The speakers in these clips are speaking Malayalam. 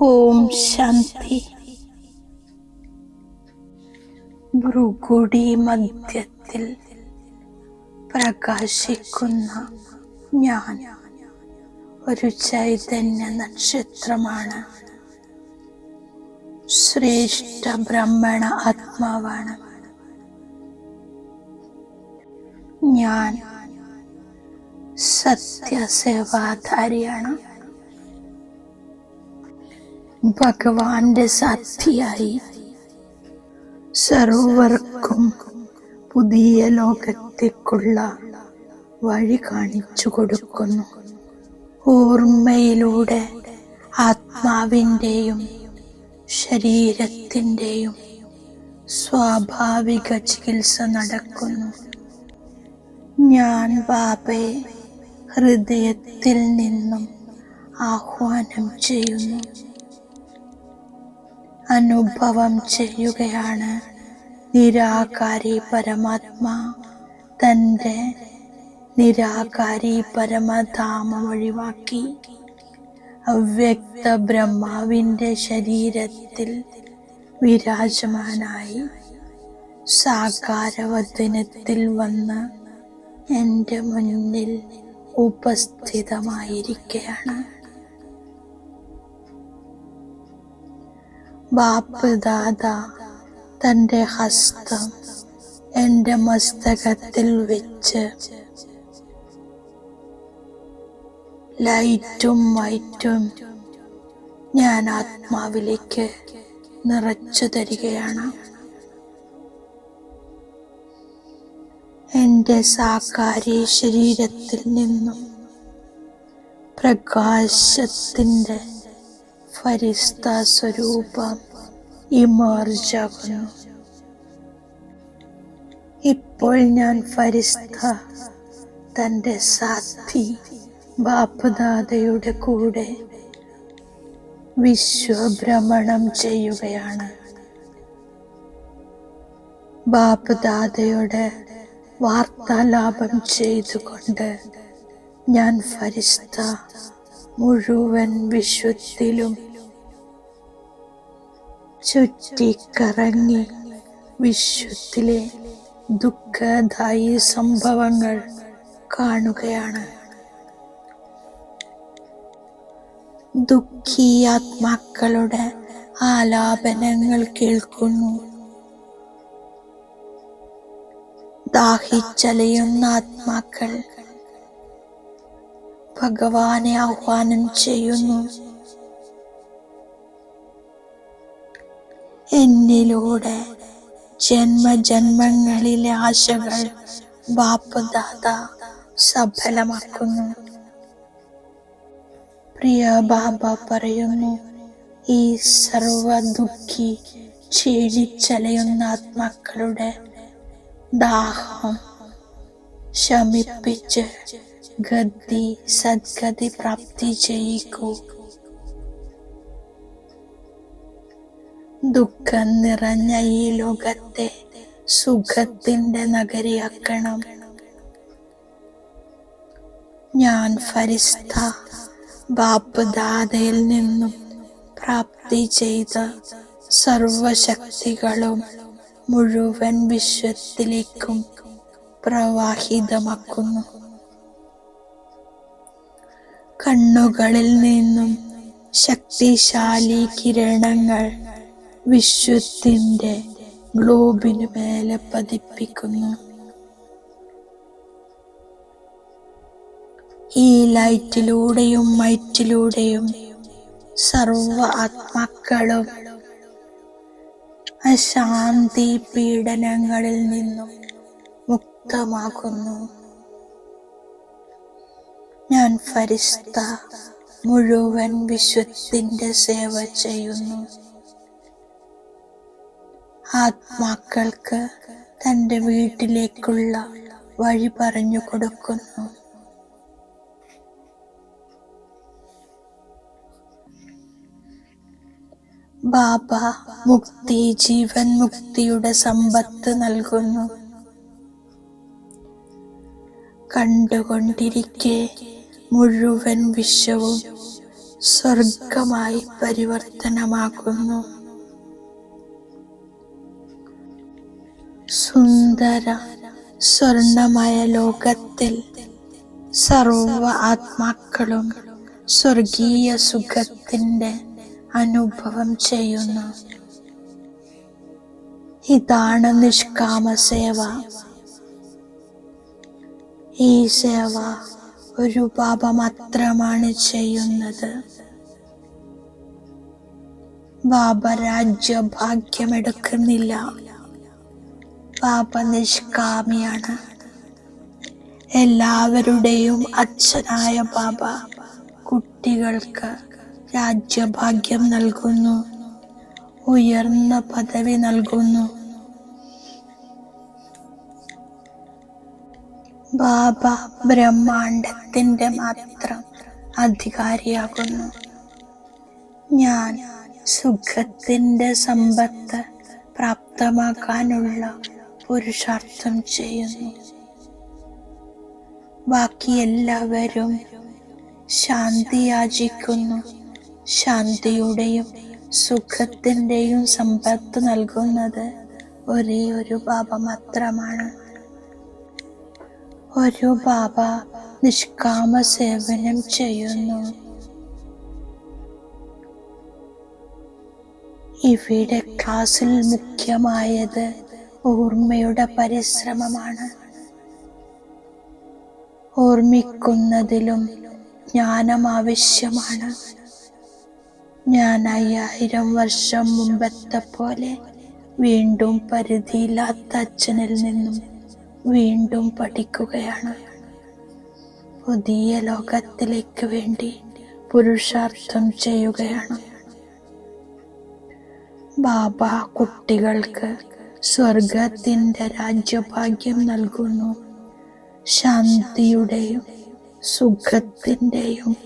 ഓം ശാന്തി. ഭൃഗുടി മധ്യത്തിൽ പ്രകാശിക്കുന്ന ഞാൻ ഒരു ചൈതന്യ നക്ഷത്രമാണ്. ശ്രേഷ്ഠ ബ്രഹ്മണ ആത്മാവാണ്. ഞാൻ സത്യസേവാധാരിയാണ്. ഭഗവാന്റെ സാക്ഷിയായി സർവർക്കും പുതിയ ലോകത്തേക്കുള്ള വഴി കാണിച്ചു കൊടുക്കുന്നു. ഓർമ്മയിലൂടെ ആത്മാവിന്റെയും ശരീരത്തിന്റെയും സ്വാഭാവിക ചികിത്സ നടക്കുന്നു. ഞാൻ ബാബയെ ഹൃദയത്തിൽ നിന്നും ആഹ്വാനം ചെയ്യുന്നു. അനുഭവം ചെയ്യുകയാണ്. നിരാകാരി പരമാത്മാ തന്റെ നിരാകാരി പരമധാമം ഒഴിവാക്കി. അവ്യക്ത ബ്രഹ്മാവിന്റെ ശരീരത്തിൽ വിരാജമാനായി. സാകാരവദനത്തിൽ വന്ന് എന്റെ മുന്നിൽ ഉപസ്ഥിതമായിരിക്കുകയാണ് ബാപ്പ് ദാദ തന്റെ ഹസ്തം എന്റെ മസ്തകത്തിൽ വെച്ച് ലൈറ്റും വൈറ്റും ഞാൻ ആത്മാവിലേക്ക് നിറച്ചു തരികയാണ്. എന്റെ സാകാരി ശരീരത്തിൽ നിന്നും പ്രകാശത്തിന്റെ ഫരിസ്ത സ്വരൂപം ഇമർജാകുന്നു ഇപ്പോൾ ഞാൻ ഫരിസ്ത തന്റെ സാധി ബാപ്പദാതയുടെ കൂടെ വിശ്വഭ്രമണം ചെയ്യുകയാണ്. ബാപ്പദാതയുടെ വാർത്താലാപം ചെയ്തുകൊണ്ട് ഞാൻ ഫരിസ്ത മുഴുവൻ വിശ്വത്തിലും ചുറ്റിക്കറങ്ങി വിശ്വത്തിലെ ദുഃഖദായി സംഭവങ്ങൾ കാണുകയാണ്. ദുഃഖി ആത്മാക്കളുടെ ആലാപനങ്ങൾ കേൾക്കുന്നു. ദാഹിച്ചലയുന്ന ആത്മാക്കൾ ഭഗവാനെ ആഹ്വാനം ചെയ്യുന്നു. എന്നിലൂടെ ജന്മജന്മങ്ങളിലെ ആശകൾ ബാപ്പദാത സഫലമാക്കുന്നു. പ്രിയ ബാബ പറയുന്നു ഈ സർവ ദുഃഖി ക്ഷീണിച്ചലയുന്ന ആത്മാക്കളുടെ ദാഹം ശമിപ്പിച്ച് ഗതി സദ്ഗതി പ്രാപ്തി ചെയ്യിക്കൂ ദുഃഖം നിറഞ്ഞ ഈ ലോകത്തെ സുഖത്തിന്റെ നഗരിയാക്കണം। ഞാൻ ഫരിസ്ത ബാപ്പ് ദാതയിൽ നിന്നും പ്രാപ്തി ചെയ്ത സർവശക്തികളും മുഴുവൻ വിശ്വത്തിലേക്കും പ്രവാഹിതമാക്കുന്നു। കണ്ണുകളിൽ നിന്നും ശക്തിശാലി കിരണങ്ങൾ വിശ്വത്തിന്റെ ഗ്ലോബിനു മേലെ പതിപ്പിക്കുന്നു. ഈ ലൈറ്റിലൂടെയും മൈറ്റിലൂടെയും സർവ ആത്മാക്കളും അശാന്തി പീഡനങ്ങളിൽ നിന്നും മുക്തമാകുന്നു. ഞാൻ ഫരിസ്ത മുഴുവൻ വിശ്വത്തിന്റെ സേവ ചെയ്യുന്നു. ആത്മാക്കൾക്ക് തന്റെ വീട്ടിലേക്കുള്ള വഴി പറഞ്ഞു കൊടുക്കുന്നു. ബാബ മുക്തി ജീവൻ മുക്തിയുടെ സമ്പത്ത് നൽകുന്നു. കണ്ടുകൊണ്ടിരിക്കെ മുഴുവൻ വിശ്വവും സ്വർഗമായി പരിവർത്തനമാകുന്നു. സുന്ദര സ്വർണമയ ലോകത്തിൽ സർവ ആത്മാക്കളും സ്വർഗീയ സുഖത്തിന്റെ അനുഭവം ചെയ്യുന്നു. ഇതാണ് നിഷ്കാമ സേവ ഈ സേവ ഒരു പാപമാത്രമാണ് ചെയ്യുന്നത്. ബാബ രാജ്യഭാഗ്യമെടുക്കുന്നില്ല ബാബ നിഷ്കാമിയാണ് എല്ലാവരുടെയും അച്ഛനായ ബാബ കുട്ടികൾക്ക് രാജ്യഭാഗ്യം നൽകുന്നു. ഉയർന്ന പദവി നൽകുന്നു. ബാബ ബ്രഹ്മാണ്ടത്തിന്റെ മാത്രം അധികാരിയാകുന്നു. ഞാൻ സുഖത്തിന്റെ സമ്പത്ത് പ്രാപ്തമാക്കാനുള്ള പുരുഷാർത്ഥം ചെയ്യുന്നു. ബാക്കി എല്ലാവരും ശാന്തി യാചിക്കുന്നു. ശാന്തിയുടെയും സുഖത്തിന്റെയും സമ്പത്ത് നൽകുന്നത് ഒരേ ഒരു ബാബ മാത്രമാണ് ഒരു ബാബ നിഷ്കാമ സേവനം ചെയ്യുന്നു. ഇവിടെ ക്ലാസ്സിൽ മുഖ്യമായത് ഓർമ്മയുടെ പരിശ്രമമാണ്. ഓർമ്മിക്കുന്നതിലും ജ്ഞാനം ആവശ്യമാണ്. ഞാൻ അയ്യായിരം വർഷം മുമ്പത്തെ പോലെ വീണ്ടും പരിധിയില്ലാത്ത അച്ഛനിൽ നിന്നും വീണ്ടും പഠിക്കുകയാണ്. പുതിയ ലോകത്തിലേക്ക് വേണ്ടി പുരുഷാർത്ഥം ചെയ്യുകയാണ്. ബാബ കുട്ടികൾക്ക് സ്വർഗത്തിന്റെ രാജ്യഭാഗ്യം നൽകുന്നു. ശാന്തിയുടെയും സുഖത്തിന്റെയും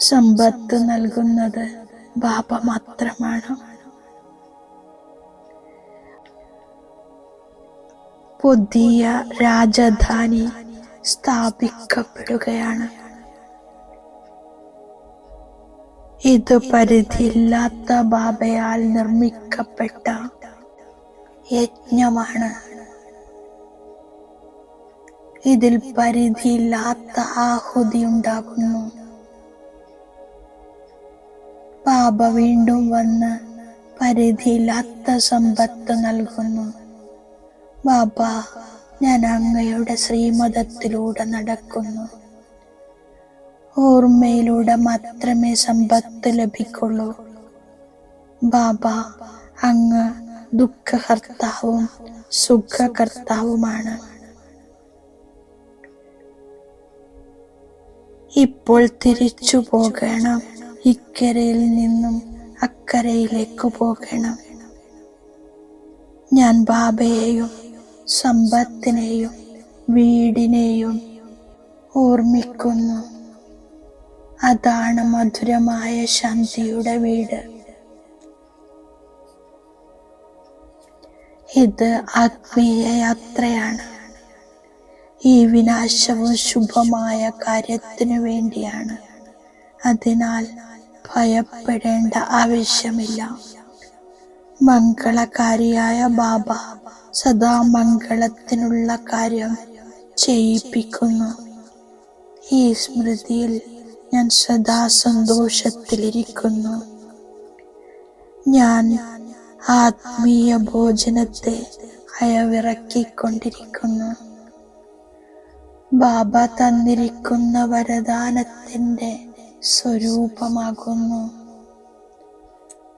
സമ്പത്ത് നൽകുന്നത് ബാബ മാത്രമാണ്. പുതിയ രാജധാനി സ്ഥാപിക്കപ്പെടുകയാണ്. ഇത് പരിധിയില്ലാത്ത ബാബയാൽ നിർമ്മിക്കപ്പെട്ട യജ്ഞമാണ്. ഇതിൽ പരിധിയില്ലാത്ത ആഹുതി ഉണ്ടാകുന്നു. ബാബ വീണ്ടും വന്ന് പരിധിയില്ലാത്ത സമ്പത്ത് നൽകുന്നു. ബാബ ഞാൻ അങ്ങയുടെ ശ്രീമതത്തിലൂടെ നടക്കുന്നു. ഓർമ്മയിലൂടെ മാത്രമേ സമ്പത്ത് ലഭിക്കുള്ളൂ. ബാബ അങ്ങ് ദുഃഖകർത്താവും സുഖകർത്താവുമാണ്. ഇപ്പോൾ തിരിച്ചു പോകണം. ഇക്കരയിൽ നിന്നും അക്കരയിലേക്ക് പോകണം. ഞാൻ ബാബയെയും സമ്പത്തിനെയും വീടിനെയും ഓർമ്മിക്കുന്നു. അതാണ് മധുരമായ ശാന്തിയുടെ വീട്. ഇത് ആത്മീയ യാത്രയാണ്. ഈ വിനാശവും ശുഭമായ കാര്യത്തിനു വേണ്ടിയാണ്. അതിനാൽ ഭയപ്പെടേണ്ട ആവശ്യമില്ല. മംഗളകാരിയായ ബാബ സദാ മംഗളത്തിനുള്ള കാര്യം ചെയ്യിപ്പിക്കുന്നു. ഈ സ്മൃതിയിൽ ഞാൻ സദാ സന്തോഷത്തിലിരിക്കുന്നു ഞാൻ ആത്മീയ ഭോജനത്തെ അയവിറക്കിക്കൊണ്ടിരിക്കുന്നു. ബാബ തന്നിരിക്കുന്ന വരദാനത്തിന്റെ സ്വരൂപമാകുന്നു.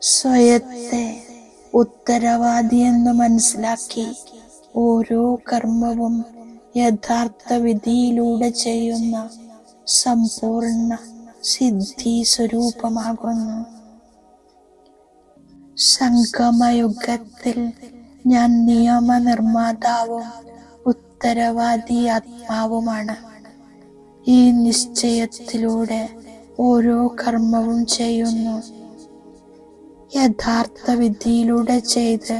സ്വയത്തെ ഉത്തരവാദിയെന്ന് മനസ്സിലാക്കി ഓരോ കർമ്മവും യഥാർത്ഥ വിധിയിലൂടെ ചെയ്യുന്ന സമ്പൂർണ സിദ്ധി സ്വരൂപമാകുന്നു. സംഗമയുഗത്തിൽ ഞാൻ നിയമനിർമ്മാതാവും ഉത്തരവാദി ആത്മാവുമാണ്. ഈ നിശ്ചയത്തിലൂടെ ഓരോ കർമ്മവും ചെയ്യുന്നു. യഥാർത്ഥ വിധിയിലൂടെ ചെയ്ത്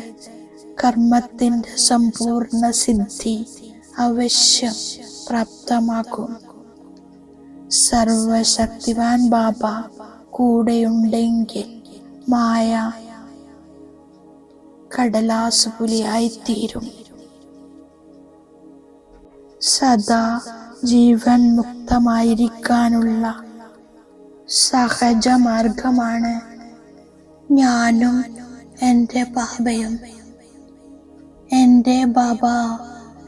കർമ്മത്തിന്റെ സമ്പൂർണ സിദ്ധി അവശ്യം പ്രാപ്തമാക്കും. സർവശക്തിവാൻ ബാബ കൂടെയുണ്ടെങ്കിൽ മായ കടലാസുപുലിയായി പുലിയായിത്തീരും സദാ ജീവൻ മുക്തമായിരിക്കാനുള്ള സഹജമാർഗമാണ് ഞാനും എന്റെ ബാബയും എന്റെ ബാബ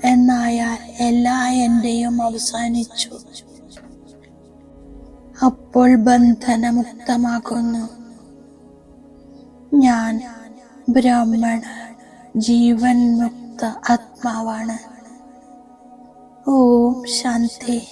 എന്നായാൽ എല്ലാ എന്റെയും അവസാനിച്ചു. അപ്പോൾ ബന്ധനമുക്തമാകുന്നു. ഞാൻ ബ്രാഹ്മണ ജീവൻ മുക്ത ആത്മാവാണ്. ഓം ശാന്തി.